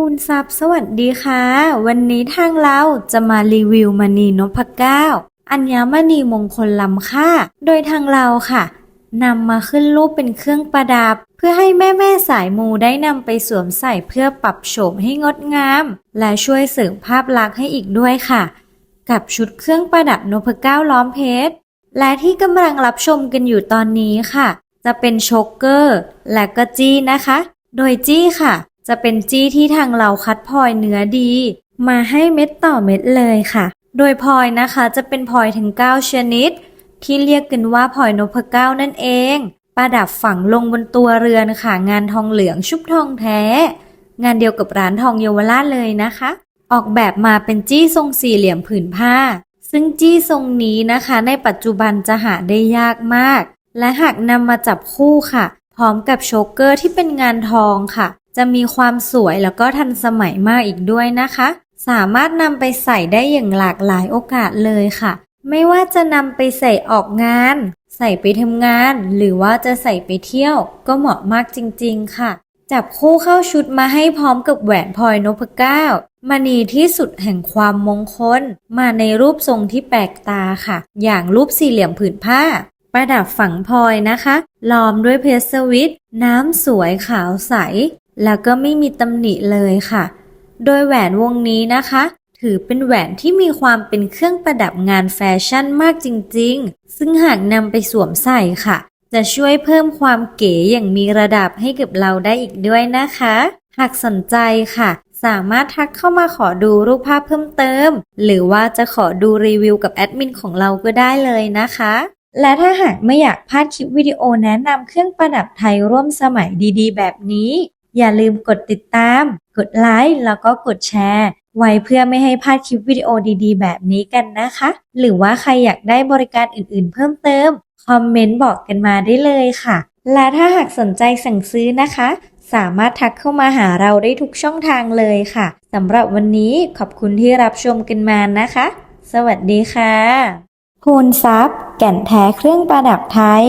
พูนทรัพย์สวัสดีค่ะ วันนี้ทางเราจะมารีวิวมณีนพเก้าอัญมณีมงคลล้ำค่า โดยทางเราค่ะนำมาขึ้นรูปเป็นเครื่องประดับ เพื่อให้แม่แม่สายมูได้นำไปสวมใส่เพื่อปรับโฉมให้งดงาม และช่วยเสริมภาพลักษณ์ให้อีกด้วยค่ะ กับชุดเครื่องประดับนพเก้าล้อมเพชรและที่กำลังรับชมกันอยู่ตอนนี้ค่ะ จะเป็นโชกเกอร์ และก็จี้นะคะ โดยจี้ค่ะ จะเป็นจี้ที่ทางเราคัดพลอยเนื้อดี มาให้เม็ดต่อเม็ดเลยค่ะ โดยพลอยนะคะจะเป็นพลอยถึง 9 ชนิด ที่เรียกกันว่าพลอยนพเก้านั่นเอง ประดับฝังลงบนตัวเรือนค่ะ งานทองเหลืองชุบทองแท้ งานเดียวกับร้านทองเยาวราชเลยนะคะ ออกแบบมาเป็นจี้ทรงสี่เหลี่ยมผืนผ้า ซึ่งจี้ทรงนี้นะคะ ในปัจจุบันจะหาได้ยากมาก และหากนำมาจับคู่ค่ะ พร้อมกับโชกเกอร์ที่เป็นงานทองค่ะ จะมีความสวยแล้วก็ทันสมัยมากอีกด้วยนะคะ สามารถนำไปใส่ได้อย่างหลากหลายโอกาสเลยค่ะ ไม่ว่าจะนำไปใส่ออกงาน ใส่ไปทำงาน หรือว่าจะใส่ไปเที่ยว ก็เหมาะมากจริง ๆ ค่ะ จับคู่เข้าชุดมาให้พร้อมกับแหวนพลอยนพเก้ามณีที่สุดแห่งความมงคล มาในรูปทรงที่แปลกตาค่ะ อย่างรูปสี่เหลี่ยมผืนผ้า ประดับฝังพลอยนะคะ ล้อมด้วยเพชรสวิตน้ำสวยขาวใส แล้วก็ไม่มีตำหนิเลยค่ะ โดยแหวนวงนี้นะคะ ถือเป็นแหวนที่มีความเป็นเครื่องประดับงานแฟชั่นมากจริงๆ ซึ่งหากนำไปสวมใส่ค่ะ จะช่วยเพิ่มความเก๋อย่างมีระดับให้กับเราได้อีกด้วยนะคะ หากสนใจค่ะ สามารถทักเข้ามาขอดูรูปภาพเพิ่มเติม หรือว่าจะขอดูรีวิวกับแอดมินของเราก็ได้เลยนะคะและถ้าหากไม่อยากพลาดคลิปวิดีโอแนะนำเครื่องประดับไทยร่วมสมัยดีๆ แบบนี้ อย่าลืมกดติดตาม กดไลค์แล้วก็กดแชร์ ไว้เพื่อไม่ให้พลาดคลิปวิดีโอดีๆ แบบนี้กันนะคะ หรือว่าใครอยากได้บริการอื่นๆ เพิ่มเติม คอมเมนต์บอกกันมาได้เลยค่ะ และถ้าหากสนใจสั่งซื้อนะคะ สามารถทักเข้ามาหาเราได้ทุกช่องทางเลยค่ะสำหรับวันนี้ขอบคุณที่รับชมกันมานะคะ สวัสดีค่ะพูนทรัพย์แก่นแท้เครื่องประดับไทย